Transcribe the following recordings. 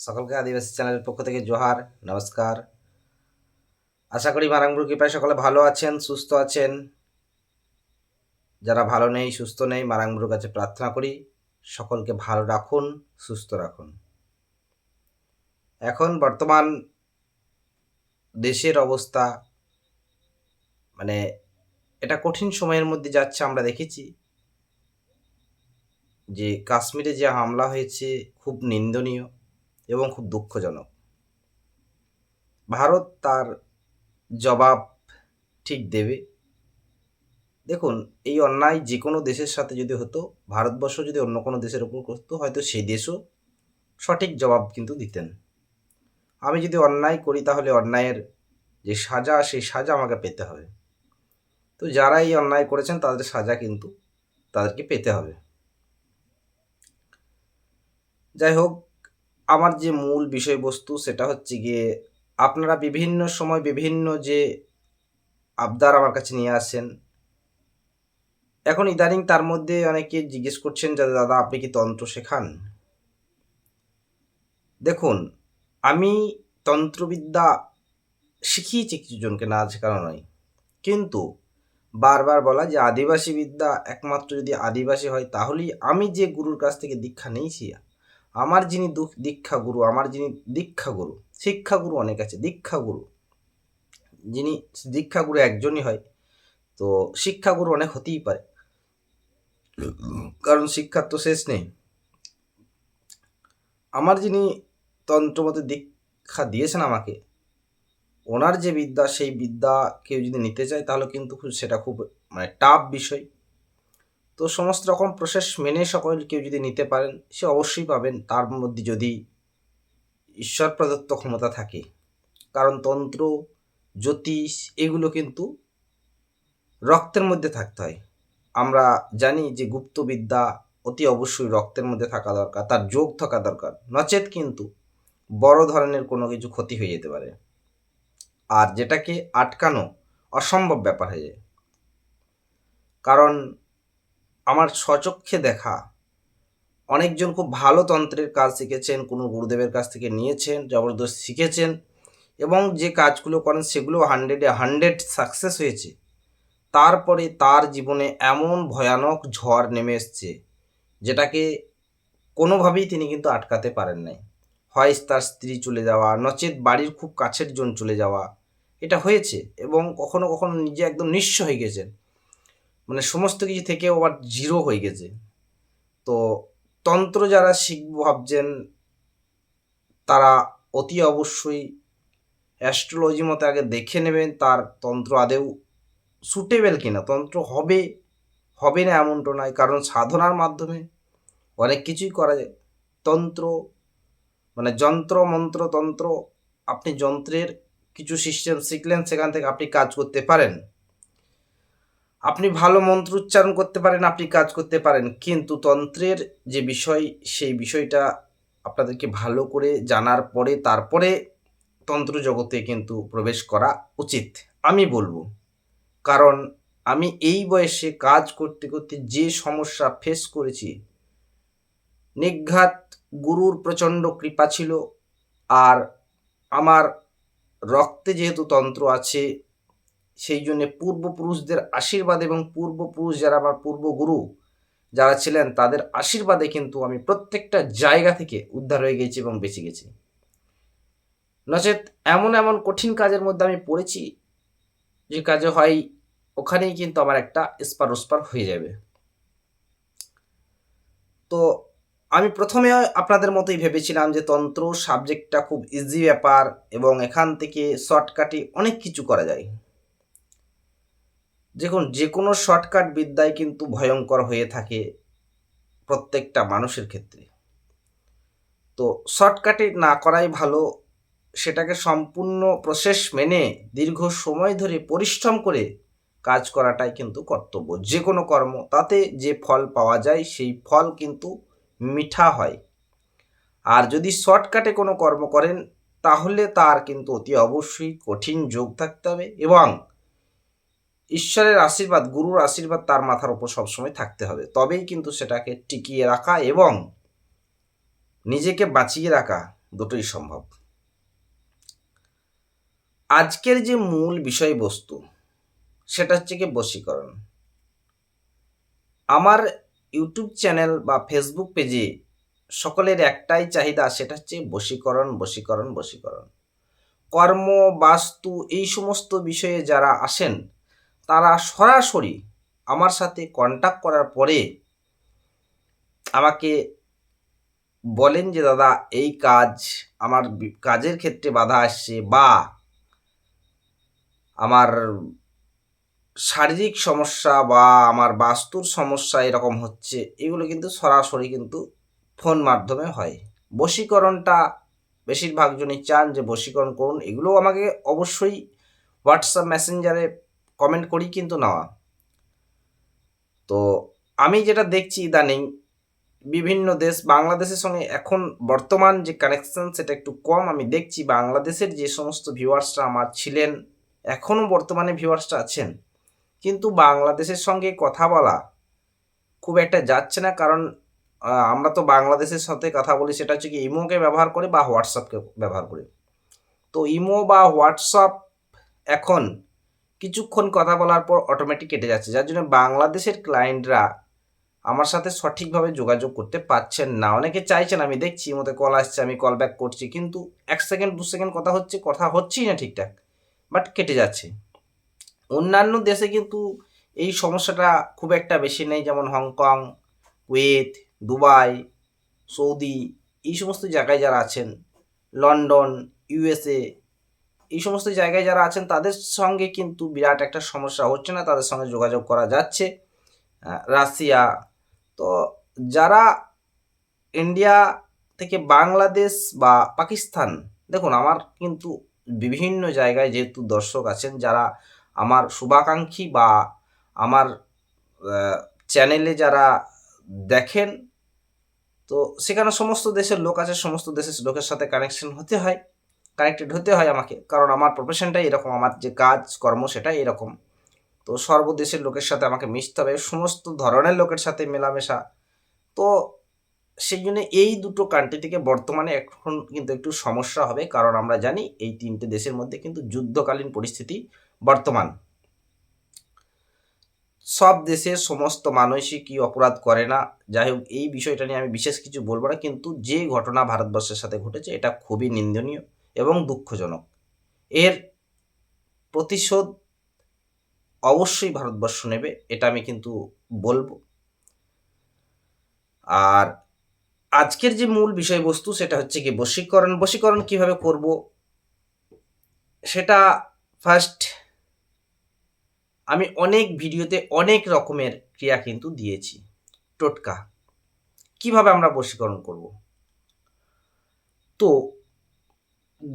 সকলকে আদিবাসী চ্যানেলের পক্ষ থেকে জোহার, নমস্কার। আশা করি মারাঙ্গুর কৃপায় সকলে ভালো আছেন, সুস্থ আছেন। যারা ভালো নেই, সুস্থ নেই মারাঙ্গুর কাছে প্রার্থনা করি, সকলকে ভালো রাখুন, সুস্থ রাখুন। এখন বর্তমান দেশের অবস্থা মানে এটা কঠিন সময়ের মধ্যে যাচ্ছে, আমরা দেখেছি। যে কাশ্মীরে যে হামলা হয়েছে, খুব নিন্দনীয়। এবং খুব দুঃখজনক। ভারত তার জবাব ঠিক দেবে। দেখুন, এই অন্যায় যে কোনো দেশের সাথে যদি হতো, ভারতবর্ষ যদি অন্য কোনো দেশের উপর করতো, হয়তো সেই দেশও সঠিক জবাব কিন্তু দিতেন। আমি যদি অন্যায় করি, তাহলে অন্যায়ের যে সাজা, সেই সাজা আমাকে পেতে হবে। তো যারা এই অন্যায় করেছেন, তাদের সাজা কিন্তু তাদেরকে পেতে হবে। যাই হোক আমার যে মূল বিষয়বস্তু সেটা হচ্ছে গিয়ে আপনারা বিভিন্ন সময় বিভিন্ন যে আবদার আমার কাছে নিয়ে আসেন। এখন ইদানিং তার মধ্যে অনেকে জিজ্ঞেস করছেন যে, দাদা, আপনি কি তন্ত্র শেখান? দেখুন, আমি তন্ত্রবিদ্যা শিখিয়েছি কিছুজনকে না শেখানো নয়। কিন্তু বারবার বলা যে, আদিবাসী বিদ্যা একমাত্র যদি আদিবাসী হয়, তাহলেই আমি যে গুরুর কাছ থেকে দীক্ষা নিয়েছি আমার যিনি দুঃখ দীক্ষা গুরু, আমার যিনি দীক্ষা গুরু, শিক্ষা গুরু অনেক আছে, দীক্ষা গুরু। যিনি দীক্ষা গুরু একজনই হয়, তো শিক্ষা গুরু অনেক হতেই পারে। কারণ শিক্ষার তো শেষ নেই। আমার যিনি তন্ত্রমতে দীক্ষা দিয়েছেন আমাকে, ওনার যে বিদ্যা, সেই বিদ্যা কেউ যদি নিতে চায় তাহলে কিন্তু সেটা খুব মানে টাফ বিষয়। তো সমস্ত রকম প্রসেস মেনে সকল কেউ যদি নিতে পারেন, সে অবশ্যই পাবেন। তার মধ্যে যদি ঈশ্বর প্রদত্ত ক্ষমতা থাকে, কারণ তন্ত্র, জ্যোতিষ এগুলো কিন্তু রক্তের মধ্যে থাকতে হয়। আমরা জানি যে গুপ্তবিদ্যা অতি অবশ্যই রক্তের মধ্যে থাকা দরকার, তার যোগ থাকা দরকার। নচেত কিন্তু বড় ধরনের কোনো কিছু ক্ষতি হয়ে যেতে পারে। আর যেটাকে আটকানো অসম্ভব ব্যাপার হয়ে যায়। কারণ আমার স্বচক্ষে দেখা। অনেকজন খুব ভালো তন্ত্রের কাজ শিখেছেন, কোনো গুরুদেবের কাছ থেকে নিয়েছেন, জবরদস্ত শিখেছেন এবং যে কাজগুলো করেন সেগুলো হান্ড্রেডে হান্ড্রেড সাকসেস হয়েছে। তারপরে তার জীবনে এমন ভয়ানক ঝড় নেমে এসছে, যেটাকে কোনোভাবেই তিনি কিন্তু আটকাতে পারেন নাই। হয় তার স্ত্রী চলে যাওয়া, নচেত বাড়ির খুব কাছের জন চলে যাওয়া, এটা হয়েছে এবং কখনো কখনো নিজে একদম নিঃস্ব হয়ে গেছেন। মানে সমস্ত কিছু থেকে আবার জিরো হয়ে গেছে। তো তন্ত্র যারা শিখব ভাবছেন, তারা অতি অবশ্যই অ্যাস্ট্রোলজি মতে আগে দেখে নেবেন, তার তন্ত্র আদেও সুটেবেল কিনা। তন্ত্র হবে হবে না এমনটা নয়, কারণ সাধনার মাধ্যমে অনেক কিছুই করা যায়। তন্ত্র মানে যন্ত্র, মন্ত্র, তন্ত্র, আপনি যন্ত্রের কিছু সিস্টেম শিখলেন, সেখান থেকে আপনি কাজ করতে পারেন। আপনি ভালো মন্ত্র উচ্চারণ করতে পারেন, আপনি কাজ করতে পারেন, কিন্তু তন্ত্রের যে বিষয়, সেই বিষয়টা আপনাদেরকে ভালো করে জানার পরে, তারপরে তন্ত্র জগতে কিন্তু প্রবেশ করা উচিত। আমি বলব, কারণ আমি এই বয়সে কাজ করতে করতে যে সমস্যা ফেস করেছি, নিঘাত, গুরুর প্রচণ্ড কৃপা ছিল, আর আমার রক্তে যেহেতু তন্ত্র আছে সেই জন্যে পূর্বপুরুষদের আশীর্বাদ এবং পূর্বপুরুষ যারা আমার পূর্বগুরু যারা ছিলেন, তাদের আশীর্বাদে কিন্তু আমি প্রত্যেকটা জায়গা থেকে উদ্ধার হয়ে গেছি এবং বেঁচে গেছি। নচেত এমন এমন কঠিন কাজের মধ্যে আমি পড়েছি, যে কাজে হয় ওখানেই কিন্তু আমার একটা স্পার ওস্পার হয়ে যাবে। তো আমি প্রথমে আপনাদের মতোই ভেবেছিলাম যে তন্ত্র সাবজেক্টটা খুব ইজি ব্যাপার এবং এখান থেকে শর্টকাটে অনেক কিছু করা যায়। দেখুন যে কোনো শর্টকাট বিদ্যায় কিন্তু ভয়ঙ্কর হয়ে থাকে প্রত্যেকটা মানুষের ক্ষেত্রে। তো শর্টকাটে না করাই ভালো, সেটাকে সম্পূর্ণ প্রসেস মেনে দীর্ঘ সময় ধরে পরিশ্রম করে কাজ করাটাই কিন্তু কর্তব্য। যে কোনো কর্ম, তাতে যে ফল পাওয়া যায়, সেই ফল কিন্তু মিঠা হয়। আর যদি শর্টকাটে কোনো কর্ম করেন, তাহলে তার কিন্তু অতি অবশ্যই কঠিন যোগ থাকতে হবে এবং ঈশ্বরের আশীর্বাদ, গুরুর আশীর্বাদ তার মাথার উপর সবসময় থাকতে হবে। তবেই কিন্তু সেটাকে টিকিয়ে রাখা এবং নিজেকে বাঁচিয়ে রাখা দুটোই সম্ভব। আজকের যে মূল বিষয়বস্তু, সেটা হচ্ছে কি বশীকরণ। আমার ইউটিউব চ্যানেল বা ফেসবুক পেজে সকলের একটাই চাহিদা, সেটা হচ্ছে বশীকরণ বশীকরণ বশীকরণ। কর্ম, বাস্তু, এই সমস্ত বিষয়ে যারা আসেন তারা সরাসরি আমার সাথে কন্ট্যাক্ট করার পরে আমাকে বলেন যে, দাদা, এই কাজ আমার কাজের ক্ষেত্রে বাধা আসছে বা আমার শারীরিক সমস্যা বা আমার বাস্তুর সমস্যা এরকম হচ্ছে। এগুলো কিন্তু সরাসরি কিন্তু ফোন মাধ্যমে হয়। বশীকরণটা বেশিরভাগ জনই চান যে, বশীকরণ করুন। এগুলোও আমাকে অবশ্যই হোয়াটসঅ্যাপ মেসেঞ্জারে কমেন্ট করি কিন্তু নেওয়া তো আমি যেটা দেখছি ইদানিং, বিভিন্ন দেশ, বাংলাদেশের সঙ্গে এখন বর্তমান যে কানেকশন সেটা একটু কম। আমি দেখছি বাংলাদেশের যে সমস্ত ভিউয়ার্সরা আমার ছিলেন এখনও বর্তমানে ভিউয়ার্সরা আছেন। কিন্তু বাংলাদেশের সঙ্গে কথা বলা খুব একটা যাচ্ছে না। কারণ আমরা তো বাংলাদেশের সাথে কথা বলি, সেটা হচ্ছে কি ইমোকে ব্যবহার করে বা হোয়াটসঅ্যাপকে ব্যবহার করে। তো ইমো বা হোয়াটসঅ্যাপ এখন কিছুক্ষণ কথা বলার পর অটোমেটিক কেটে যাচ্ছে, যার জন্য বাংলাদেশের ক্লায়েন্টরা আমার সাথে সঠিকভাবে যোগাযোগ করতে পারছেন না। অনেকে চাইছেন আমি দেখছি মতে কল আসছে, আমি কল ব্যাক করছি, কিন্তু এক সেকেন্ড দু সেকেন্ড কথা হচ্ছে, কথা হচ্ছেই না ঠিকঠাক বাট কেটে যাচ্ছে। অন্যান্য দেশে কিন্তু এই সমস্যাটা খুব একটা বেশি নেই, যেমন হংকং, কুয়েত, দুবাই, সৌদি, এই সমস্ত জায়গায় যারা আছেন, লন্ডন, ইউএসএ এই সমস্ত জায়গায় যারা আছেন, তাদের সঙ্গে কিন্তু বিরাট একটা সমস্যা হচ্ছে না, তাদের সঙ্গে যোগাযোগ করা যাচ্ছে। রাশিয়া। তো যারা ইন্ডিয়া থেকে বাংলাদেশ বা পাকিস্তান, দেখুন আমার কিন্তু বিভিন্ন জায়গায় যেহেতু দর্শক আছেন, যারা আমার শুভাকাঙ্ক্ষী বা আমার চ্যানেলে যারা দেখেন, তো সেখানে সমস্ত দেশের লোক আছে, সমস্ত দেশের লোকের সাথে কানেকশন হতে হয়। কানেক্টেড হতে হয় আমাকে। কারণ আমার প্রফেশনটাই এরকম, আমার যে কাজ, কর্ম সেটাই এরকম। তো সর্বদেশের লোকের সাথে আমাকে মিশতে হবে, সমস্ত ধরনের লোকের সাথে মেলামেশা। তো সেই জন্য এই দুটো কান্ট্রি থেকে বর্তমানে এখন কিন্তু একটু সমস্যা হবে। কারণ আমরা জানি এই তিনটে দেশের মধ্যে কিন্তু যুদ্ধকালীন পরিস্থিতি বর্তমান। সব দেশের সমস্ত মানুষই কি অপরাধ করে না। যাই হোক, এই বিষয়টা নিয়ে আমি বিশেষ কিছু বলব না। কিন্তু যে ঘটনা ভারতবর্ষের সাথে ঘটেছে, এটা খুবই নিন্দনীয়। এবং দুঃখজনক। এর প্রতিশোধ অবশ্যই ভারতবর্ষ নেবে, এটা আমি কিন্তু বলব। আর আজকের যে মূল বিষয়বস্তু সেটা হচ্ছে কি বশীকরণ। বশীকরণ কীভাবে করব? সেটা ফার্স্ট আমি অনেক ভিডিওতে অনেক রকমের ক্রিয়া কিন্তু দিয়েছি। টোটকা। কীভাবে আমরা বশীকরণ করব? তো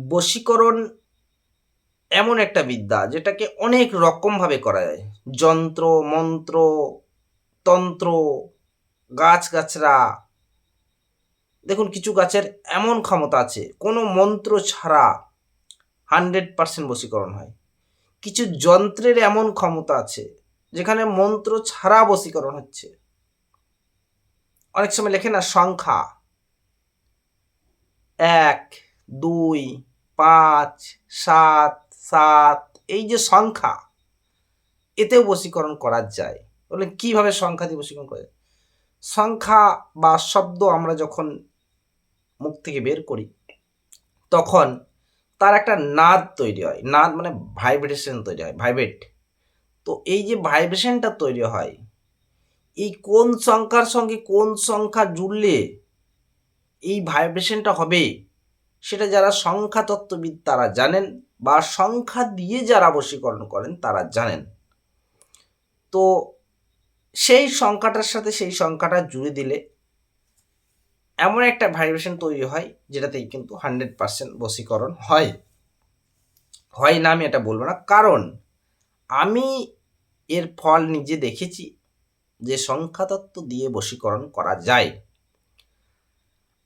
বশীকরণ এমন একটা বিদ্যা যেটাকে অনেক রকমভাবে করা যায়। যন্ত্র, মন্ত্র, তন্ত্র গাছগাছরা দেখুন, কিছু গাছের এমন ক্ষমতা আছে, কোনো মন্ত্র ছাড়া হান্ড্রেড পার্সেন্ট বশীকরণ হয়। কিছু যন্ত্রের এমন ক্ষমতা আছে, যেখানে মন্ত্র ছাড়া বশীকরণ হচ্ছে। অনেক সময় লেখে না, সংখ্যা। এক দুই, পাঁচ, সাত সাত, এই যে সংখ্যা, এতেও বশীকরণ করা যায়। বলে কীভাবে সংখ্যা দিয়ে বশীকরণ করা যায়? সংখ্যা বা শব্দ আমরা যখন মুখ থেকে বের করি, তখন তার একটা নাদ তৈরি হয়। নাদ মানে ভাইব্রেশন তৈরি হয় ভাইব্রেট তো এই যে ভাইব্রেশনটা তৈরি হয়, এই কোন সংখ্যার সঙ্গে কোন সংখ্যা জুড়লে এই ভাইব্রেশনটা হবে? সেটা যারা সংখ্যা তত্ত্ববিদ তারা জানেন বা সংখ্যা দিয়ে যারা বশীকরণ করেন তারা জানেন। তো সেই সংখ্যাটার সাথে সেই সংখ্যাটা জুড়ে দিলে এমন একটা ভাইব্রেশন তৈরি হয় যেটাতেই কিন্তু হান্ড্রেড পার্সেন্ট বশীকরণ হয়। হয় না আমি এটা বলব না, কারণ আমি এর ফল নিজে দেখেছি যে সংখ্যাতত্ত্ব দিয়ে বশীকরণ করা যায়।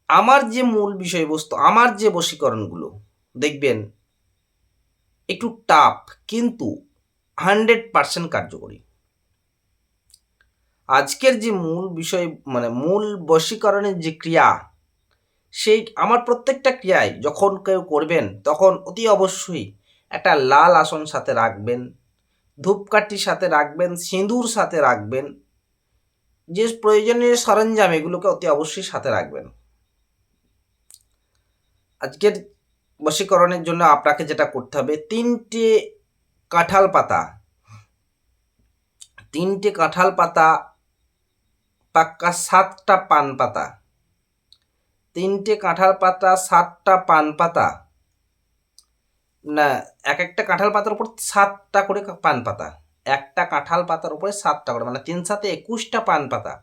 আমার যে মূল বিষয়বস্তু, আমার যে বশীকরণগুলো, দেখবেন একটু টাফ কিন্তু হান্ড্রেড পার্সেন্ট কার্যকরী। আজকের যে মূল বিষয় মানে মূল বশীকরণের যে ক্রিয়া, সেই আমার প্রত্যেকটা ক্রিয়ায় যখন কেউ করবেন, তখন অতি অবশ্যই একটা লাল আসন সাথে রাখবেন, ধূপকাঠির সাথে রাখবেন, সিঁদুর সাথে রাখবেন, যে প্রয়োজনীয় সরঞ্জাম এগুলোকে অতি অবশ্যই সাথে রাখবেন। আজকের বশীকরণের জন্য আপনাকে যেটা করতে হবে, তিনটে কাঁঠাল পাতা, তিনটে কাঁঠাল পাতা পাক্কা সাতটা পান পাতা, তিনটে কাঁঠাল পাতা সাতটা পান পাতা, না এক একটা কাঁঠাল পাতার উপর সাতটা করে পান পাতা, একটা কাঁঠাল পাতার উপরে সাতটা করে মানে তিন সাথে একুশটা পান পাতা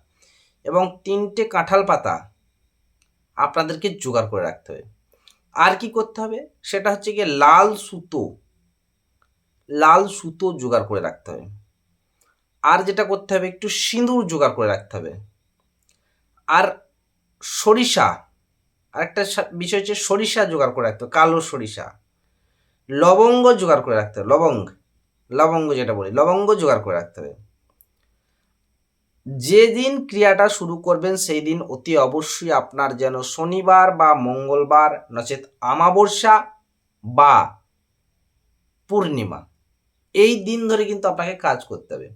এবং তিনটে কাঁঠাল পাতা আপনাদেরকে জোগাড় করে রাখতে হবে। আর কি করতে হবে? সেটা হচ্ছে গিয়ে লাল সুতো লাল সুতো জোগাড় করে রাখতে হবে। আর যেটা করতে হবে, একটু সিঁদুর জোগাড় করে রাখতে হবে। আর সরিষা আর একটা বিষয় হচ্ছে সরিষা জোগাড় করে রাখতে হবে, কালো সরিষা। লবঙ্গ জোগাড় করে রাখতে হবে, লবঙ্গ লবঙ্গ যেটা বলি, লবঙ্গ জোগাড় করে রাখতে হবে। যেদিন ক্রিয়াটা শুরু করবেন সেই দিন অতি অবশ্যই আপনার যেন শনিবার বা মঙ্গলবার, নচেত আমাবস্যা বা পূর্ণিমা, এই দিন ধরে কিন্তু আপনাকে কাজ করতে হবে।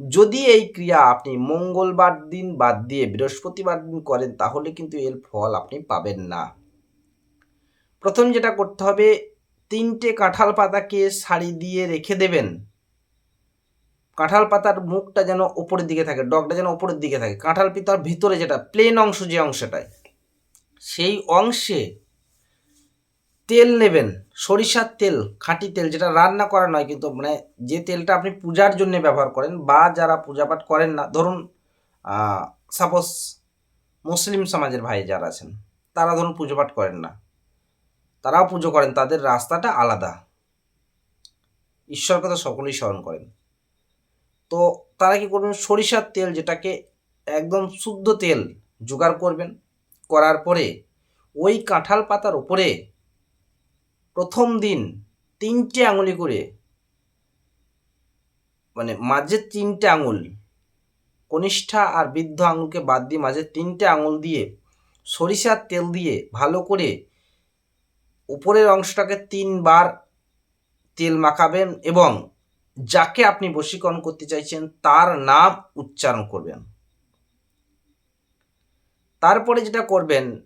যদি এই ক্রিয়া আপনি মঙ্গলবার দিন বাদ দিয়ে বৃহস্পতিবার দিন করেন, তাহলে কিন্তু এর ফল আপনি পাবেন না। প্রথম যেটা করতে হবে, তিনটে কাঁঠাল পাতাকে শাড়ি দিয়ে রেখে দেবেন। কাঁঠাল পাতার মুখটা যেন ওপরের দিকে থাকে, ডগটা যেন ওপরের দিকে থাকে। কাঁঠাল পিতার ভিতরে যেটা প্লেন অংশ যে অংশটায়, সেই অংশে তেল নেবেন, সরিষার তেল, খাঁটি তেল, যেটা রান্না করা নয়, কিন্তু মানে যে তেলটা আপনি পূজার জন্য ব্যবহার করেন বা যারা পূজাপাঠ করেন না, ধরুন সাপোজ মুসলিম সমাজের ভাই যারা আছেন, তারা ধরুন পুজোপাঠ করেন না, তারাও পুজো করেন, তাদের রাস্তাটা আলাদা। ঈশ্বরকে তো সকলেই স্মরণ করেন। তো তারা কি করবেন? সরিষার তেল যেটাকে একদম শুদ্ধ তেল জোগাড় করবেন, করার পরে ওই কাঁঠাল পাতার ওপরে প্রথম দিন তিনটে আঙুলি করে মানে মাঝের তিনটে আঙুল, কনিষ্ঠা আর বৃদ্ধ আঙুলকে বাদ দিয়ে মাঝে তিনটে আঙুল দিয়ে সরিষার তেল দিয়ে ভালো করে উপরের অংশটাকে তিনবার তেল মাখাবেন এবং যাকে আপনি বশীকরণ করতে চাইছেন, তার নাম উচ্চারণ করবেন। তারপরে যেটা করবেন,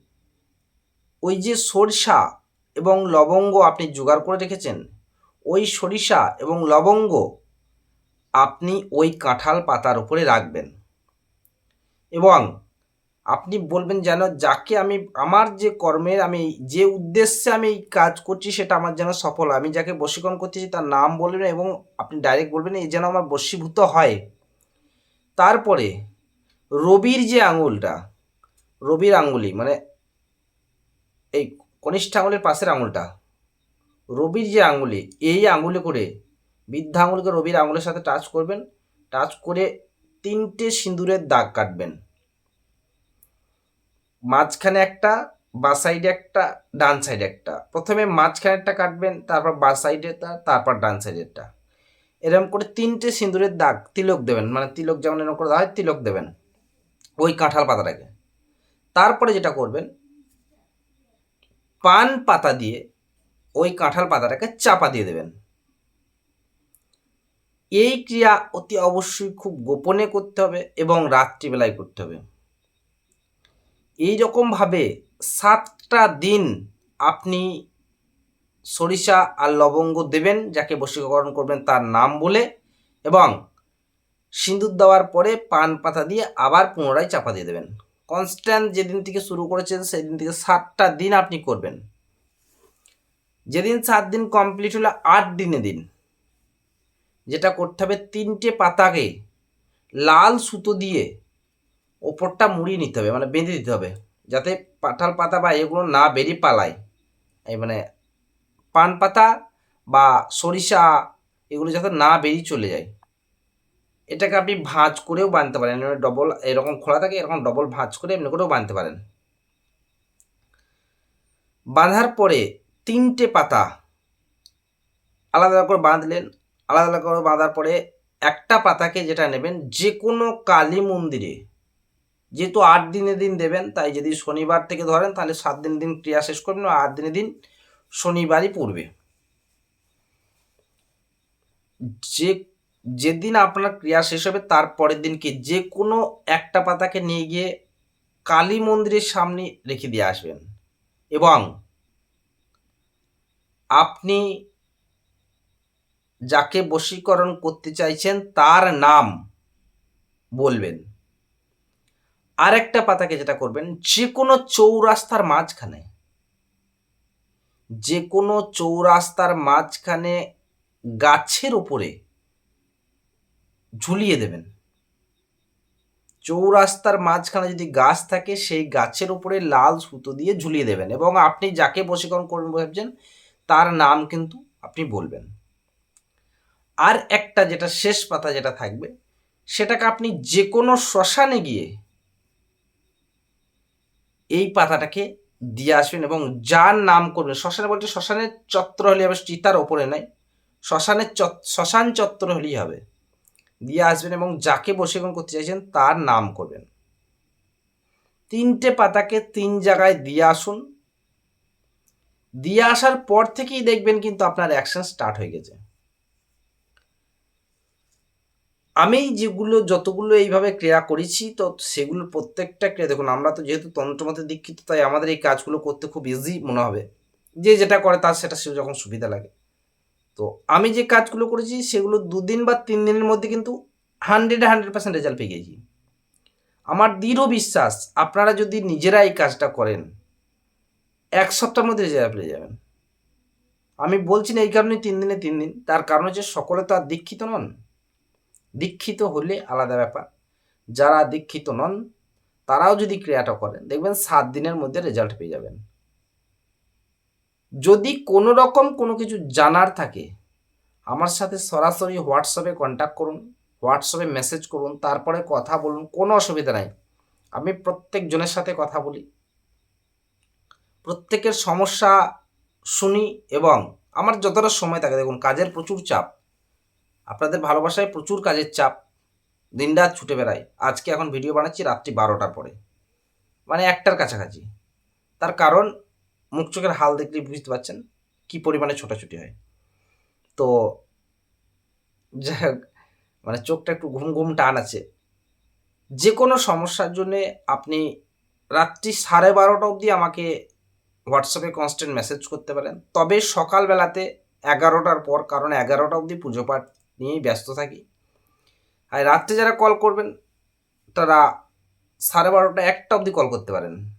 ওই যে সরষা এবং লবঙ্গ আপনি জোগাড় করে রেখেছেন, ওই সরিষা এবং লবঙ্গ আপনি ওই কাঁঠাল পাতার উপরে রাখবেন। এবং আপনি বলবেন যেন যাকে আমি, আমার যে কর্মের, আমি যে উদ্দেশ্যে আমি এই কাজ করছি সেটা আমার যেন সফল আমি যাকে বশীকরণ করতেছি তার নাম বলবেন এবং আপনি ডাইরেক্ট বলবেন এই যেন আমার বশীভূত হয়। তারপরে রবির যে আঙুলটা, রবির আঙুলি মানে এই কনিষ্ঠ আঙুলের পাশের আঙুলটা, রবির যে আঙুলি, এই আঙুলে করে বৃদ্ধা আঙুলকে রবির আঙুলের সাথে টাচ করবেন। টাচ করে তিনটে সিঁদুরের দাগ কাটবেন। মাঝখানে একটা, বা সাইডে একটা, ডান সাইডে একটা। প্রথমে মাঝখানেরটা কাটবেন, তারপর বা সাইডেরটা তারপর ডান সাইডেরটা এরকম করে তিনটে সিঁদুরের দাগ তিলক দেবেন মানে তিলক যেমন এরকম করে হয়, তিলক দেবেন ওই কাঁঠাল পাতাটাকে। তারপরে যেটা করবেন, পান পাতা দিয়ে ওই কাঁঠাল পাতাটাকে চাপা দিয়ে দেবেন। এই ক্রিয়া অতি অবশ্যই খুব গোপনে করতে হবে এবং রাত্রিবেলায় করতে হবে। এই রকমভাবে সাতটা দিন আপনি সরিষা আর লবঙ্গ দেবেন, যাকে বশীকরণ করবেন তার নাম বলে, এবং সিঁদুর দেওয়ার পরে পান পাতা দিয়ে আবার পুনরায় চাপা দিয়ে দেবেন। কনস্ট্যান্ট যেদিন থেকে শুরু করেছেন সেদিন থেকে সাতটা দিন আপনি করবেন। যেদিন সাত দিন কমপ্লিট হলো, আট দিনে দিন। যেটা করতে হবে, তিনটে পাতাকে লাল সুতো দিয়ে ওপরটা মুড়িয়ে নিতে হবে মানে বেঁধে দিতে হবে, যাতে পাঠাল পাতা বা এগুলো না বেরিয়ে পালায়। এই মানে পান পাতা বা সরিষা এগুলো যাতে না বেরিয়ে চলে যায়। এটাকে আপনি ভাঁজ করেও বানতে পারেন ডবল এরকম খোলা থাকে, এরকম ডবল ভাঁজ করে এমনি করেও বানতে পারেন। বাঁধার পরে তিনটে পাতা আলাদা আলাদা করে বাঁধলেন, আলাদা আলাদা করে বাঁধার পরে একটা পাতাকে যেটা নেবেন যে কোনো কালী মন্দিরে যেহেতু আট দিনে দিন দেবেন, তাই যদি শনিবার থেকে ধরেন, তাহলে সাত দিন দিন ক্রিয়া শেষ করবেন আট দিনে দিন শনিবারই পড়বে। যে, যেদিন আপনার ক্রিয়া শেষ হবে, তার পরের দিনকে যে কোনো একটা পাতাকে নিয়ে গিয়ে কালী মন্দিরের সামনে রেখে দিয়ে আসবেন। এবং আপনি যাকে বশীকরণ করতে চাইছেন, তার নাম বলবেন। আর একটা পাতাকে যেটা করবেন যে কোনো চৌরাস্তার মাঝখানে যে কোনো চৌরাস্তার মাঝখানে গাছের উপরে ঝুলিয়ে দেবেন। চৌরাস্তার মাঝখানে যদি গাছ থাকে, সেই গাছের উপরে লাল সুতো দিয়ে ঝুলিয়ে দেবেন এবং আপনি যাকে বশীকরণ করবেন ভাবছেন, তার নাম কিন্তু আপনি বলবেন। আর একটা যেটা শেষ পাতা যেটা থাকবে, সেটাকে আপনি যে কোনো শ্মশানে গিয়ে এই পাতাটাকে দিয়ে আসবেন এবং যার নাম করবেন, শ্মশানে বলতে শ্মশানের চত্বর হলে হবে চিতার ওপরে নয়, শ্মশানের শ্মশান চত্বর হলেই হবে। দিয়ে আসবেন এবং যাকে বশীকরণ করতে চাইছেন তার নাম করবেন। তিনটে পাতাকে তিন জায়গায় দিয়ে আসুন। দিয়ে আসার পর থেকেই দেখবেন কিন্তু আপনার অ্যাকশন স্টার্ট হয়ে গেছে। আমি যেগুলো, যতগুলো এইভাবে ক্রিয়া করেছি, তো সেগুলো প্রত্যেকটা ক্রিয়া, দেখুন, আমরা তো যেহেতু তন্ত্রমতে দীক্ষিত, তাই আমাদের এই কাজগুলো করতে খুব ইজি মনে হবে। যে যেটা করে তার সেটা সে যখন সুবিধা লাগে। তো আমি যে কাজগুলো করেছি, সেগুলো দুদিন বা তিন দিনের মধ্যে কিন্তু হান্ড্রেড হান্ড্রেড পার্সেন্ট রেজাল্ট পেয়ে গেছি। আমার দৃঢ় বিশ্বাস, আপনারা যদি নিজেরা এই কাজটা করেন, এক সপ্তাহের মধ্যে রেজাল্ট পেয়ে যাবেন। আমি বলছি না এই কারণে তিন দিনে তিন দিন, তার কারণ হচ্ছে সকলে তো আর দীক্ষিত নন। দীক্ষিত হলে আলাদা ব্যাপার। যারা দীক্ষিত নন, তারাও যদি ক্রিয়াটা করেন, দেখবেন সাত দিনের মধ্যে রেজাল্ট পেয়ে যাবেন। যদি কোনো রকম কোনো কিছু জানার থাকে, আমার সাথে সরাসরি হোয়াটসঅ্যাপে কন্ট্যাক্ট করুন, হোয়াটসঅ্যাপে মেসেজ করুন, তারপরে কথা বলুন, কোনো অসুবিধা নাই। আমি প্রত্যেকজনের সাথে কথা বলি। প্রত্যেকের সমস্যা শুনি এবং আমার যতটা সময় থাকে, দেখুন, কাজের প্রচুর চাপ। আপনাদের ভালোবাসায় প্রচুর কাজের চাপ। দিনরাত ছুটে বেড়াই। আজকে এখন ভিডিও বানাচ্ছি রাত্রি বারোটার পরে। মানে একটার কাছাকাছি। তার কারণ, মুখ চোখের হাল দেখলেই বুঝতে পারছেন কী পরিমাণে ছোটাছুটি হয়। তো, যাই হোক মানে চোখটা একটু ঘুম ঘুম টান আছে। যে কোনো সমস্যার জন্যে আপনি রাত্রি সাড়ে বারোটা অবধি আমাকে হোয়াটসঅ্যাপে কনস্ট্যান্ট মেসেজ করতে পারেন। তবে সকালবেলাতে এগারোটার পর, কারণ এগারোটা অবধি পুজো পাঠ নিয়েই ব্যস্ত থাকি। আর রাত্রে যারা কল করবেন, তারা সাড়ে বারোটা একটা অবধি কল করতে পারেন।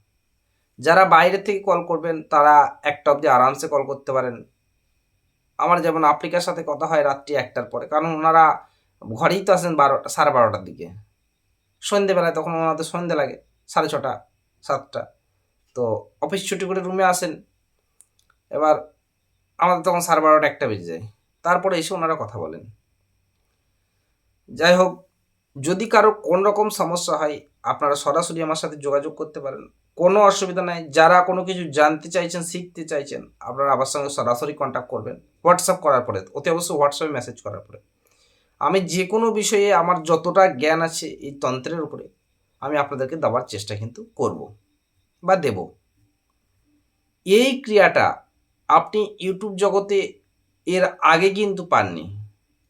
যারা বাইরে থেকে কল করবেন, তারা একটা অবধি আরামসে কল করতে পারেন। আমার যেমন আফ্রিকার সাথে কথা হয় রাত্রি একটার পরে, কারণ ওনারা ঘরেই তো আসেন বারোটা সাড়ে বারোটার দিকে। সন্ধেবেলায় তখন ওনাদের সন্ধে লাগে, সাড়ে ছটা, সাতটা। তো অফিস ছুটি করে রুমে আসেন। এবার আমাদের তখন সাড়ে বারোটা একটা বেজে যায়। তারপরে এসে ওনারা কথা বলেন। যাই হোক যদি কারও কোন রকম সমস্যা হয়, আপনারা সরাসরি আমার সাথে যোগাযোগ করতে পারেন। কোনো অসুবিধা নাই। যারা কোনো কিছু জানতে চাইছেন, শিখতে চাইছেন, আপনারা আমার সঙ্গে সরাসরি কন্ট্যাক্ট করবেন। হোয়াটসঅ্যাপ করার পরে, অতি অবশ্যই হোয়াটসঅ্যাপে মেসেজ করার পরে। আমি যে কোনো বিষয়ে আমার যতটা জ্ঞান আছে এই তন্ত্রের উপরে, আমি আপনাদেরকে দেওয়ার চেষ্টা কিন্তু করব বা দেব। এই ক্রিয়াটা আপনি ইউটিউব জগতে এর আগে কিন্তু পাননি।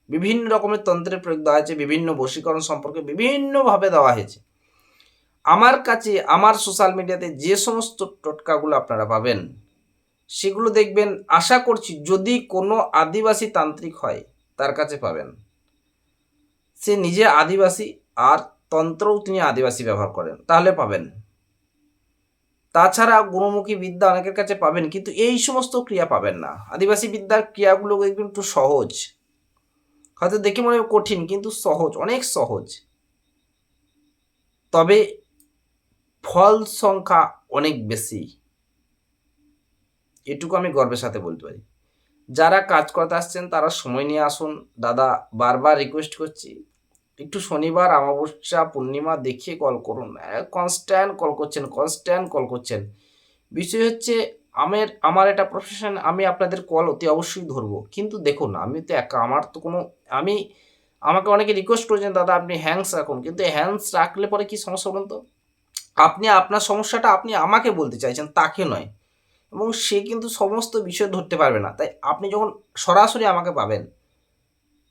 বিভিন্ন রকমের তন্ত্রের প্রয়োগ দেওয়া হয়েছে, বিভিন্ন বশীকরণ সম্পর্কে বিভিন্নভাবে দেওয়া হয়েছে। আমার কাছে, আমার সোশ্যাল মিডিয়াতে যে সমস্ত টোটকাগুলো আপনারা পাবেন, সেগুলো দেখবেন, আশা করছি যদি কোনো আদিবাসী তান্ত্রিক হয়, তার কাছে পাবেন। সে নিজে আদিবাসী আর তন্ত্রও তিনি আদিবাসী ব্যবহার করেন, তাহলে পাবেন। তাছাড়া গুণমুখী বিদ্যা অনেকের কাছে পাবেন, কিন্তু এই সমস্ত ক্রিয়া পাবেন না। আদিবাসী বিদ্যার ক্রিয়াগুলো একটু সহজ। হয়তো দেখে মনে হবে কঠিন, কিন্তু সহজ, অনেক সহজ। তবে ফল সংখ্যা অনেক বেশি। এটুকু আমি গর্বের সাথে বলতে পারি। যারা কাজ করতে আসছেন, তারা সময় নিয়ে আসুন। দাদা, বারবার রিকোয়েস্ট করছি, একটু শনিবার অমাবস্যা পূর্ণিমা দেখিয়ে কল করুন। কনস্ট্যান্ট কল করছেন কনস্ট্যান্ট কল করছেন। বিষয় হচ্ছে আমের, আমার এটা প্রফেশন আমি আপনাদের কল অতি অবশ্যই ধরবো। কিন্তু দেখুন, আমি তো একা, আমার তো কোনো, আমি, আমাকে অনেকে রিকোয়েস্ট করেছেন, দাদা, আপনি হ্যাংস রাখুন। কিন্তু হ্যাংস রাখলে পরে কি সমস্যা বলুন তো? আপনি আপনার সমস্যাটা আপনি আমাকে বলতে চাইছেন, তাকে নয়। এবং সে কিন্তু সমস্ত বিষয় ধরতে পারবে না। তাই আপনি যখন সরাসরি আমাকে পাবেন,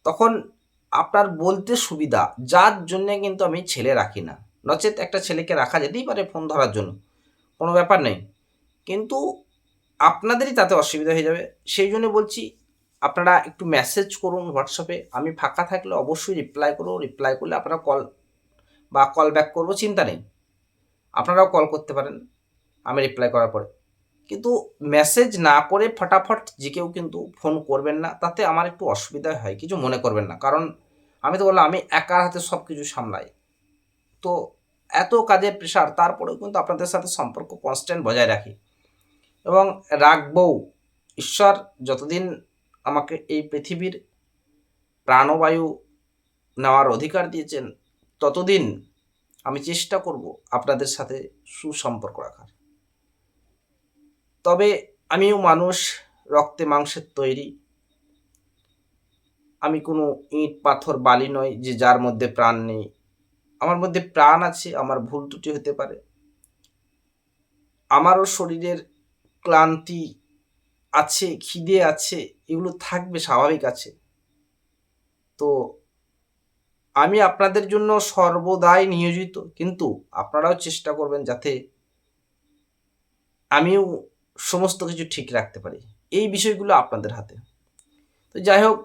তখন আপনার বলতে সুবিধা, যার জন্যে কিন্তু আমি ছেলে রাখি না। নচেত একটা ছেলেকে রাখা যেতেই পারে ফোন ধরার জন্য, কোনো ব্যাপার নেই। কিন্তু আপনাদেরই তাতে অসুবিধা হয়ে যাবে। সেই জন্য বলছি, আপনারা একটু মেসেজ করুন হোয়াটসঅ্যাপে আমি ফাঁকা থাকলে অবশ্যই রিপ্লাই করব। রিপ্লাই করলে আপনারা কল বা কল ব্যাক করব, চিন্তা নেই। আপনারাও কল করতে পারেন, আমি রিপ্লাই করার পরে। কিন্তু মেসেজ না করে ফটাফট যে কেউ কিন্তু ফোন করবেন না, তাতে আমার একটু অসুবিধা হয়, কিছু মনে করবেন না। কারণ আমি তো বললাম, আমি একার হাতে সব কিছু সামলাই। তো এত কাজের প্রেশার তারপরেও কিন্তু আপনাদের সাথে সম্পর্ক কনস্ট্যান্ট বজায় রাখি। এবং রাখবও। ঈশ্বর যতদিন আমাকে এই পৃথিবীর প্রাণবায়ু নেওয়ার অধিকার দিয়েছেন, ততদিন আমি চেষ্টা করব আপনাদের সাথে সুসম্পর্ক রাখার। তবে আমিও মানুষ, রক্তে মাংসের তৈরি। আমি কোনো ইট, পাথর, বালি নয় যে যার মধ্যে প্রাণ নেই। আমার মধ্যে প্রাণ আছে, আমার ভুল ত্রুটি হতে পারে। আমারও শরীরের ক্লান্তি আছে, খিদে আছে, এগুলো থাকবে, স্বাভাবিক আছে। তো আমি আপনাদের জন্য সর্বদাই নিয়োজিত, কিন্তু আপনারাও চেষ্টা করবেন যাতে আমিও সমস্ত কিছু ঠিক রাখতে পারি। এই বিষয়গুলো আপনাদের হাতে। তো যাই হোক,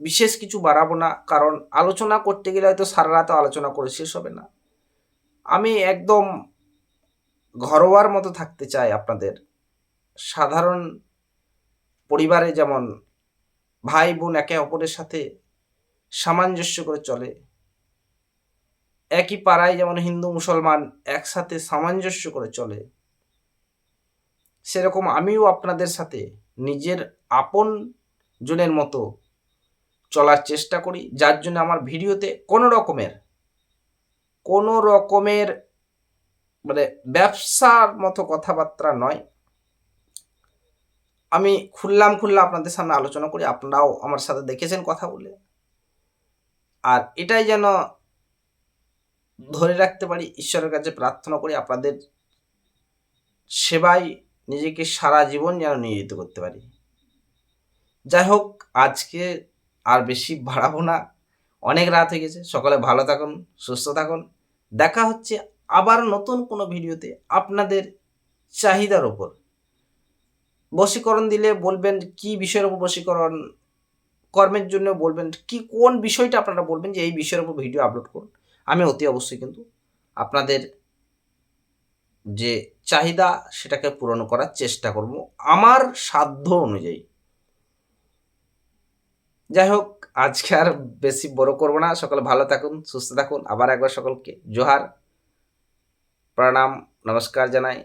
বিশেষ কিছু বাড়াবো না, কারণ আলোচনা করতে গেলে হয়তো সারা রাত আলোচনা করে শেষ হবে না। আমি একদম ঘরোয়ার মতো থাকতে চাই আপনাদের। সাধারণ পরিবারে যেমন ভাই বোন একে অপরের সাথে সামঞ্জস্য করে চলে, একই পাড়ায় যেমন হিন্দু, মুসলমান একসাথে সামঞ্জস্য করে চলে, সেরকম আমিও আপনাদের সাথে নিজের আপন জনের মতো চলার চেষ্টা করি, যার জন্য আমার ভিডিওতে কোনো রকমের কোনো রকমের মানে ব্যবসার মতো কথাবার্তা নয়। আমি খুললাম খুললাম আপনাদের সামনে আলোচনা করি, আপনারাও আমার সাথে দেখেছেন কথা বলে। আর এটাই যেন ধরে রাখতে পারি, ঈশ্বরের কাছে প্রার্থনা করি, আপনাদের সেবায় নিজেকে সারা জীবন যেন নিয়োজিত করতে পারি। যাই হোক, আজকে আর বেশি বাড়াবো না। অনেক রাত হয়ে গেছে, সকালে ভালো থাকুন, সুস্থ থাকুন। দেখা হচ্ছে আবার নতুন কোনো ভিডিওতে আপনাদের চাহিদার ওপর। বশীকরণ দিলে বলবেন কি বিষয়ের উপর বশীকরণ, কর্মের জন্য বলবেন, কি কোন বিষয়টা আপনারা বলবেন যে এই বিষয়ের উপর ভিডিও আপলোড করুন। আমি অতি অবশ্যই কিন্তু আপনাদের যে চাহিদা সেটাকে পূরণ করার চেষ্টা করব। আমার সাধ্য অনুযায়ী। যাই হোক, আজকে আর বেশি বড় করব না। সকালে ভালো থাকুন, সুস্থ থাকুন। আবার একবার সকলকে জোহার, প্রণাম, নমস্কার জানাই।